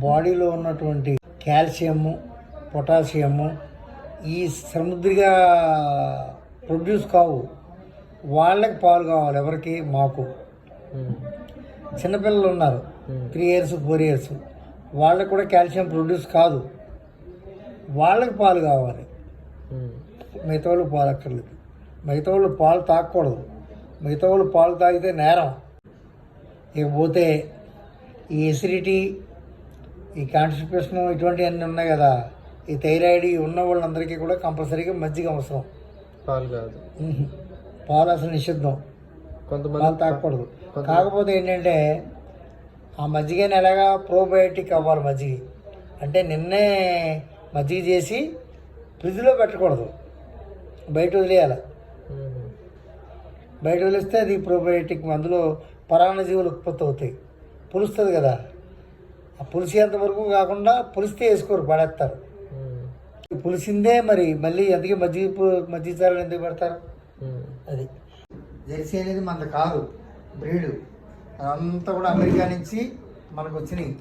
బాడీలో ఉన్నటువంటి calcium potassium ఈ సముద్రిగా ప్రొడ్యూస్ కావు. వాళ్ళకి పాలు కావాలి ఎవరికి? మాకు. చిన్నపిల్లలు ఉన్నారు. Three years four years. వాళ్ళకి కూడా కాల్షియం ప్రొడ్యూస్ కాదు. వాళ్ళకి పాలు కావాలి. మిగతా వాళ్ళు పాలు అక్కర్లేదు. మిగతా వాళ్ళు పాలు తాగకూడదు. మిగతా వాళ్ళు పాలు తాగితే నేరం. ఇకపోతే ఈ ఎసిడిటీ ఈ కాన్స్టిపేషన్ ఇటువంటివన్నీ ఉన్నాయి కదా. ఈ థైరాయిడ్ ఉన్న వాళ్ళందరికీ కూడా కంపల్సరీగా మజ్జిగ అవసరం. పాలు కాదు. పాలు అసలు నిషిద్ధం. కొంతమంది తాగకూడదు. కాకపోతే ఏంటంటే ఆ మజ్జిగని ఎలాగా ప్రోబయోటిక్ అవ్వాలి మజ్జిగ. అంటే నిన్నే మజ్జిగ చేసి ఫ్రిడ్జ్లో పెట్టకూడదు. బయట వదిలేయాలి. బయట వదిలేస్తే అది ప్రోబయోటిక్ అందులో పరాన్నజీవులు ఉత్పత్తి అవుతాయి. పులుస్తుంది కదా. పులిసేంత వరకు కాకుండా పులిస్తే వేసుకోరు పడేస్తారు. పులిసిందే మరి మళ్ళీ అందుకే మజ్జిగ పు- మజ్జిగ చారులు ఎందుకు పెడతారు. అది. జెర్సీ అనేది మనది కాదు బ్రీడ్. అదంతా కూడా అమెరికా నుంచి మనకు వచ్చినాయి.